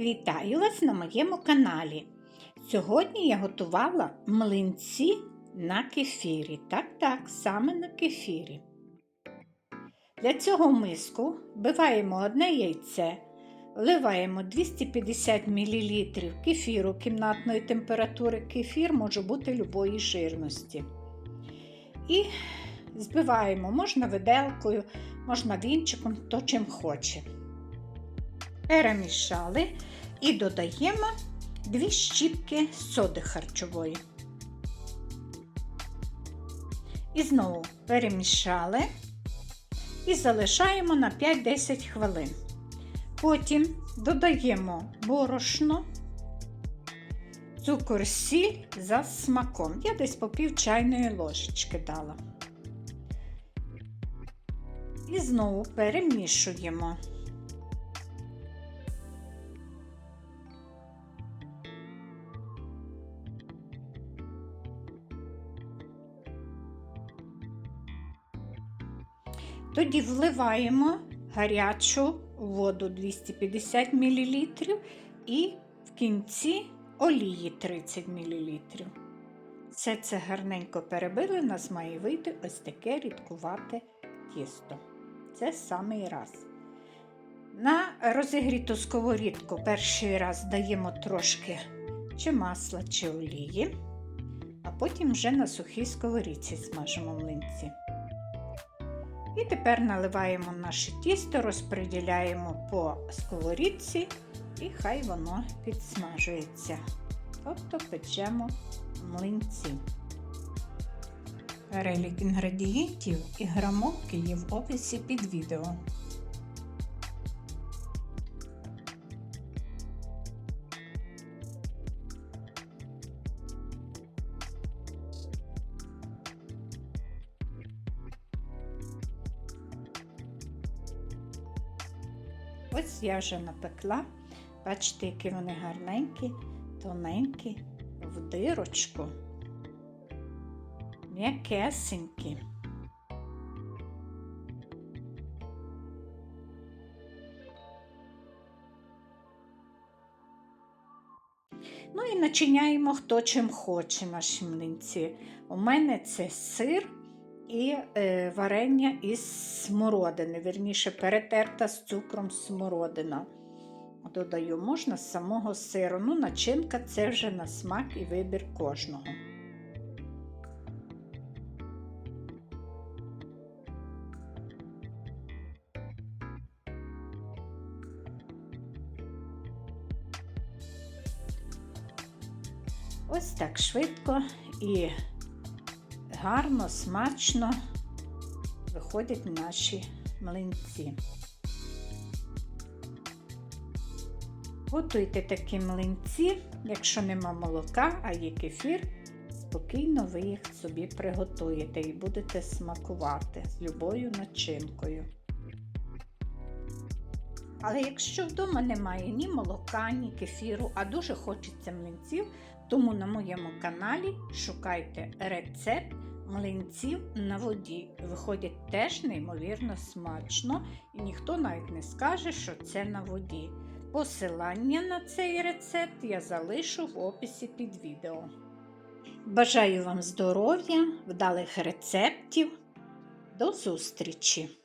Вітаю вас на моєму каналі. Сьогодні я готувала млинці на кефірі. Так-так, саме на кефірі. Для цього в миску вбиваємо одне яйце, вливаємо 250 мл кефіру кімнатної температури. Кефір може бути любої жирності. І збиваємо, можна виделкою, можна вінчиком, то чим хоче. Перемішали і додаємо 2 щіпки соди харчової. І знову перемішали і залишаємо на 5-10 хвилин. Потім додаємо борошно, цукор, сіль за смаком. Я десь по пів чайної ложечки дала. І знову перемішуємо. Тоді вливаємо гарячу воду 250 мл і в кінці олії 30 мл. Все це гарненько перебили, у нас має вийти ось таке рідкувате тісто. Це самий раз. На розігріту сковорідку перший раз даємо трошки чи масла, чи олії, а потім вже на сухій сковорідці смажимо млинці. І тепер наливаємо наше тісто, розподіляємо по сковорідці і хай воно підсмажується. Тобто печемо млинці. Перелік інгредієнтів і грамовки є в описі під відео. Ось я вже напекла. Бачите, які вони гарненькі, тоненькі, в дирочку, м'якесенькі. Ну і начиняємо хто чим хоче наші млинці. У мене це сир і е, варення із смородини, вірніше, перетерта з цукром смородина. Додаю, можна з самого сиру. Ну, начинка це вже на смак і вибір кожного. Ось так швидко і гарно, смачно виходять наші млинці. Готуйте такі млинці, якщо нема молока, а є кефір, спокійно ви їх собі приготуєте і будете смакувати з любою начинкою. Але якщо вдома немає ні молока, ні кефіру, а дуже хочеться млинців, тому на моєму каналі шукайте рецепт млинців на воді. Виходять теж неймовірно смачно, і ніхто навіть не скаже, що це на воді. Посилання на цей рецепт я залишу в описі під відео. Бажаю вам здоров'я, вдалих рецептів. До зустрічі!